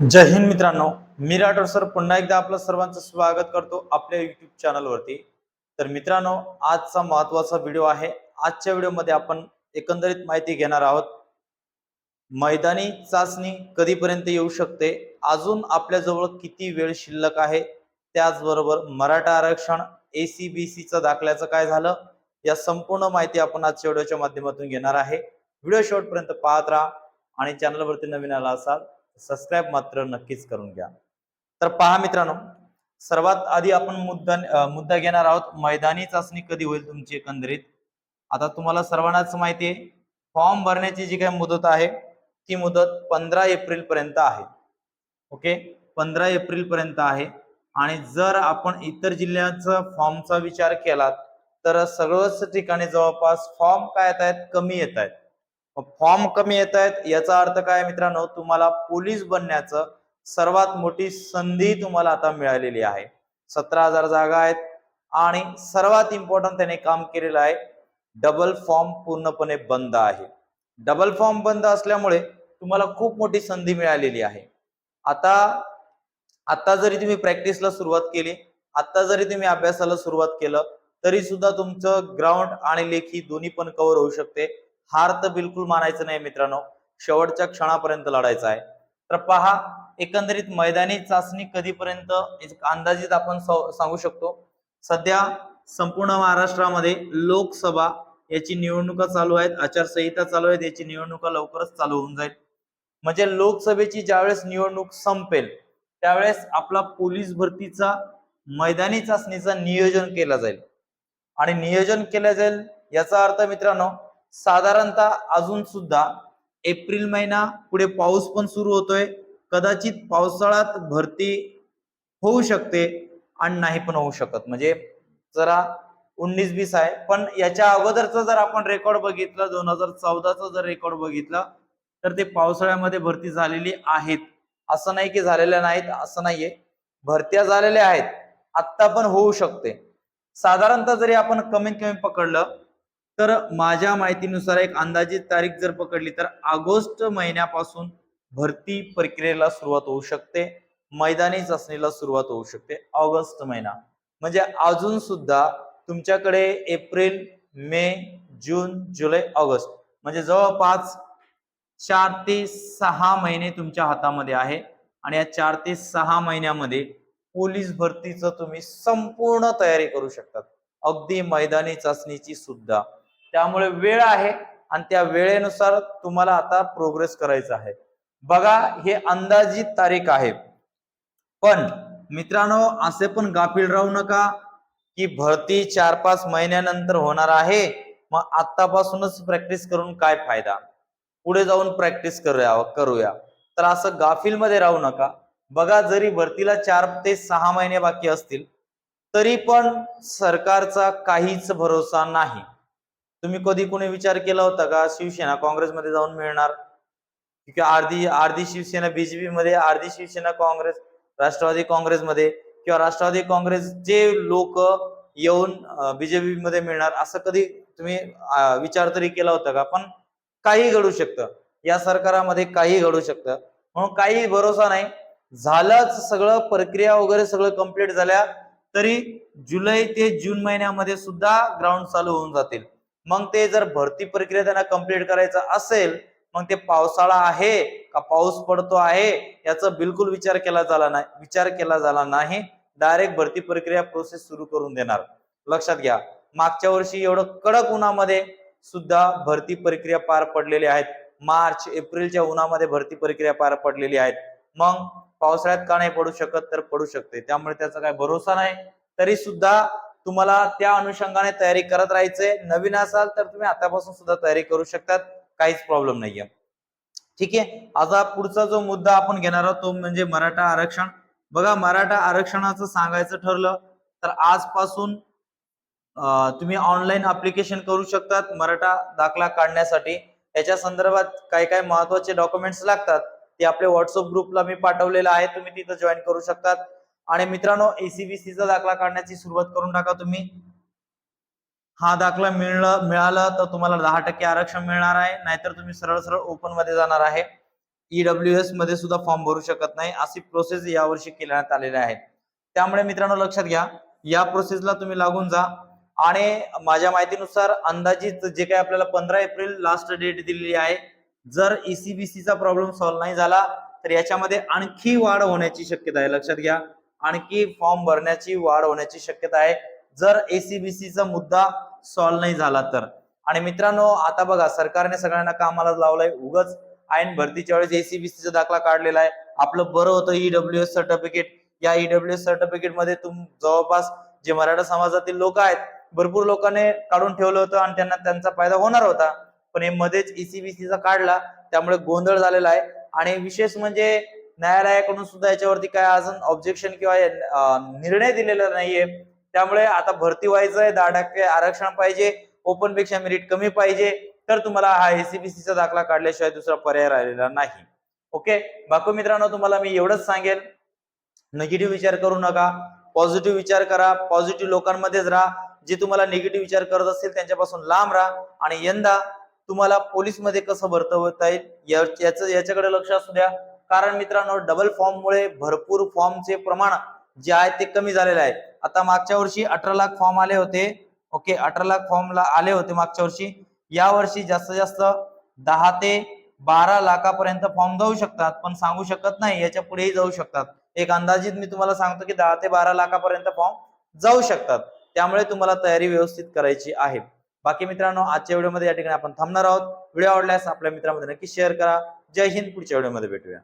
जय हिंद मित्रांनो मी राठोड सर. पुन्हा एकदा आपलं सर्वांचं स्वागत करतो आपल्या युट्यूब चॅनलवरती तर मित्रांनो आजचा महत्त्वाचा व्हिडिओ आहे. आजच्या व्हिडिओमध्ये आपण एकंदरीत माहिती घेणार आहोत. मैदानी चाचणी कधीपर्यंत येऊ शकते? अजून आपल्याजवळ किती वेळ शिल्लक आहे? त्याचबरोबर मराठा आरक्षण एसीबीसी चा दाखल्याचं काय झालं? या संपूर्ण माहिती आपण आजच्या व्हिडिओच्या माध्यमातून घेणार आहे. व्हिडिओ शेवटपर्यंत पाहत राहा आणि चॅनलवरती नवीन आला असाल सबस्क्राईब मात्र नक्कीच करून घ्या. तर पहा मित्रांनो सर्वात आधी आपण मुद्दा मुद्दा घेणार आहोत मैदानी चाचणी कधी होईल तुमची एकंदरीत? आता तुम्हाला सर्वांनाच माहिती आहे फॉर्म भरण्याची जी काही मुदत आहे ती मुदत पंधरा एप्रिल पर्यंत आहे. ओके? पंधरा एप्रिल पर्यंत आहे. आणि जर आपण इतर जिल्ह्याचा फॉर्मचा विचार केला तर सगळंच ठिकाणी जवळपास फॉर्म काय येत आहेत? कमी येत आहेत. फॉर्म कमी येत आहेत याचा अर्थ काय मित्रांनो? तुम्हाला पोलीस बनण्याचं सर्वात मोठी संधी तुम्हाला आता मिळालेली आहे. सतरा हजार जागा आहेत आणि सर्वात इम्पॉर्टंट त्याने काम केलेलं आहे डबल फॉर्म पूर्णपणे बंद आहे. डबल फॉर्म बंद असल्यामुळे तुम्हाला खूप मोठी संधी मिळालेली आहे. आता आता जरी तुम्ही प्रॅक्टिसला सुरुवात केली आता जरी तुम्ही अभ्यासाला सुरुवात केलं तरी सुद्धा तुमचं ग्राउंड आणि लेखी दोन्ही पण कव्हर होऊ शकते. हार तर बिलकुल मानायचं नाही मित्रांनो. शेवटच्या क्षणापर्यंत लढायचं आहे. तर पहा एकंदरीत मैदानी चाचणी कधीपर्यंत अंदाजित आपण सांगू शकतो. सध्या संपूर्ण महाराष्ट्रामध्ये लोकसभा याची निवडणुका चालू आहेत आचारसंहिता चालू आहेत याची निवडणुका लवकरच चालू होऊन जाईल. म्हणजे लोकसभेची ज्यावेळेस निवडणूक संपेल त्यावेळेस आपला पोलीस भरतीचा मैदानी चाचणीचा नियोजन केला जाईल. आणि नियोजन केलं जाईल याचा अर्थ मित्रांनो साधारणतः अजून सुद्धा एप्रिल महिना पुढे पाऊस पण सुरू होतोय. कदाचित पावसाळ्यात भरती होऊ शकते आणि नाही पण होऊ शकत. म्हणजे जरा उन्नीस बीस आहे. पण याच्या अगोदरचा जर आपण रेकॉर्ड बघितलं दोन हजार चौदाचा जर रेकॉर्ड बघितलं तर ते पावसाळ्यामध्ये भरती झालेली आहेत. असं नाही की झालेल्या नाहीत असं नाहीये. भरत्या झालेल्या आहेत. आत्ता पण होऊ शकते. साधारणतः जरी आपण कमीत कमी पकडलं तर माझ्या माहितीनुसार एक अंदाजित तारीख जर पकडली तर ऑगस्ट महिन्यापासून भरती प्रक्रियेला सुरुवात होऊ शकते. मैदानी चाचणीला सुरुवात होऊ शकते. ऑगस्ट महिना. म्हणजे अजून सुद्धा तुमच्याकडे एप्रिल मे जून जुलै ऑगस्ट. म्हणजे जवळपास चार ते सहा महिने तुमच्या हातामध्ये आहे. आणि या चार ते सहा महिन्यामध्ये पोलीस भरतीचं तुम्ही संपूर्ण तयारी करू शकतात. अगदी मैदानी चाचणीची सुद्धा. त्यामुळे वेळ आहे आणि त्या वेळेनुसार तुम्हाला आता प्रोग्रेस करायचा आहे. बघा हे अंदाजित तारीख आहे. पण मित्रांनो असे पण गाफील राहू नका की भरती चार पाच महिन्यानंतर होणार आहे. मग आतापासूनच प्रॅक्टिस करून काय फायदा? पुढे जाऊन प्रॅक्टिस करूया करूया. तर असं गाफील मध्ये राहू नका. बघा जरी भरतीला चार ते सहा महिने बाकी असतील तरी पण सरकारचा काहीच भरोसा नाही. तुम्ही कधी कोणी विचार केला होता का शिवसेना काँग्रेसमध्ये जाऊन मिळणार? किंवा अर्धी अर्धी शिवसेना बीजेपी मध्ये अर्धी शिवसेना काँग्रेस राष्ट्रवादी काँग्रेसमध्ये किंवा राष्ट्रवादी काँग्रेसचे लोक येऊन बीजेपी मध्ये मिळणार असं कधी तुम्ही विचार तरी केला होता का? पण काही घडू शकतं. या सरकारामध्ये काही घडू शकतं. म्हणून काही भरोसा नाही. झालंच सगळं प्रक्रिया वगैरे सगळं कंप्लीट झाल्या तरी जुलै ते जून महिन्यामध्ये सुद्धा ग्राउंड चालू होऊन जातील. मग ते जर भरती प्रक्रिया त्यांना कंप्लीट करायचं असेल मग ते पावसाळा आहे का पाऊस पडतो आहे याचा बिलकुल विचार केला झाला नाही विचार केला झाला नाही. डायरेक्ट भरती प्रक्रिया प्रोसेस सुरू करून देणार. लक्षात घ्या मागच्या वर्षी एवढं कडक उन्हामध्ये सुद्धा भरती प्रक्रिया पार पडलेली आहेत. मार्च एप्रिलच्या उन्हामध्ये भरती प्रक्रिया पार पडलेली आहेत. मग पावसाळ्यात का नाही पडू शकत? तर पडू शकते. त्यामुळे त्याचा काय भरोसा नाही. तरी सुद्धा तुम्हाला त्या अनुषंगाने तयारी करत राहायचंय. नवीन असाल तर तुम्ही आतापासून सुद्धा तयारी करू शकतात. काहीच प्रॉब्लेम नाहीये. ठीक आहे? आता पुढचा जो मुद्दा आपण घेणार आहोत तो म्हणजे मराठा आरक्षण. बघा मराठा आरक्षणाचं सांगायचं ठरलं तर आजपासून तुम्ही ऑनलाईन अप्लिकेशन करू शकतात मराठा दाखला काढण्यासाठी. त्याच्या संदर्भात काय काय महत्त्वाचे डॉक्युमेंट्स लागतात. ते आपल्या व्हॉट्सअप ग्रुपला मी पाठवलेलं आहे. तुम्ही तिथं जॉईन करू शकतात. आणि मित्रांनो एसीबीसी चा दाखला काढण्याची सुरुवात करून टाका तुम्ही. हा दाखला मिळलं मिळाला तर तुम्हाला दहा टक्के आरक्षण मिळणार आहे. नाहीतर तुम्ही सरळ सरळ ओपनमध्ये जाणार आहे. ईडब्ल्यू एसमध्ये सुद्धा फॉर्म भरू शकत नाही. अशी प्रोसेस यावर्षी केल्यात आलेली आहे त्यामुळे मित्रांनो लक्षात घ्या. या प्रोसेसला तुम्ही लागून जा. आणि माझ्या माहितीनुसार अंदाजित जे काही आपल्याला पंधरा एप्रिल लास्ट डेट दिलेली आहे जर ईसीबीसीचा प्रॉब्लेम सॉल्व्ह नाही झाला तर याच्यामध्ये आणखी वाढ होण्याची शक्यता आहे. लक्षात घ्या. आणखी फॉर्म भरण्याची वाढ होण्याची शक्यता आहे. जर एसीबीसीचा मुद्दा सॉल्व्ह नाही झाला तर. आणि मित्रांनो आता बघा सरकारने सगळ्यांना कामाला लावलंय. उगच ऐन भरतीच्या वेळेस एसीबीसीचा दाखला काढलेला आहे. आपलं बरं होतं ईडब्ल्यू एस सर्टिफिकेट या ईडब्ल्यू एस सर्टिफिकेटमध्ये तुम जवळपास जे मराठा समाजातील लोक आहेत भरपूर लोकांनी काढून ठेवलं होतं आणि त्यांना त्यांचा फायदा होणार होता. पण हे मध्येच ईसीबीसीचा काढला. त्यामुळे गोंधळ झालेला आहे. आणि विशेष म्हणजे न्यायालयाकडून सुद्धा याच्यावरती काय अजून ऑब्जेक्शन किंवा निर्णय दिलेला नाहीये. त्यामुळे आता भरती व्हायचं आहे दहा टक्के आरक्षण पाहिजे ओपनपेक्षा मेरिट कमी पाहिजे तर तुम्हाला हा एसीबीसीचा दाखला काढल्याशिवाय दुसरा पर्याय राहिलेला नाही. ओके? बाकी मित्रांनो तुम्हाला मी एवढंच सांगेल. निगेटिव्ह विचार करू नका. पॉझिटिव्ह विचार करा. पॉझिटिव्ह लोकांमध्येच राहा. जे तुम्हाला निगेटिव्ह विचार करत असतील त्यांच्यापासून लांब राहा. आणि यंदा तुम्हाला पोलीसमध्ये कसं भरता होता येईल याचं याच्याकडे लक्ष असू द्या. कारण मित्रांनो डबल फॉर्म मुळे भरपूर फॉर्मचे प्रमाण जे आहे ते कमी झालेलं आहे. आता मागच्या वर्षी अठरा लाख फॉर्म आले होते. ओके अठरा लाख फॉर्मला आले होते मागच्या वर्षी. या वर्षी जास्तीत जास्त दहा ते बारा लाखापर्यंत फॉर्म जाऊ शकतात पण सांगू शकत नाही याच्या पुढेही जाऊ शकतात. एक अंदाजित मी तुम्हाला सांगतो की दहा ते बारा लाखापर्यंत फॉर्म जाऊ शकतात. त्यामुळे तुम्हाला तयारी व्यवस्थित करायची आहे. बाकी मित्रांनो आजच्या व्हिडिओमध्ये या ठिकाणी आपण थांबणार आहोत. व्हिडिओ आवडल्यास आपल्या मित्रांमध्ये नक्की शेअर करा. जय हिंद पुढच्या व्हिडिओमध्ये भेटूया.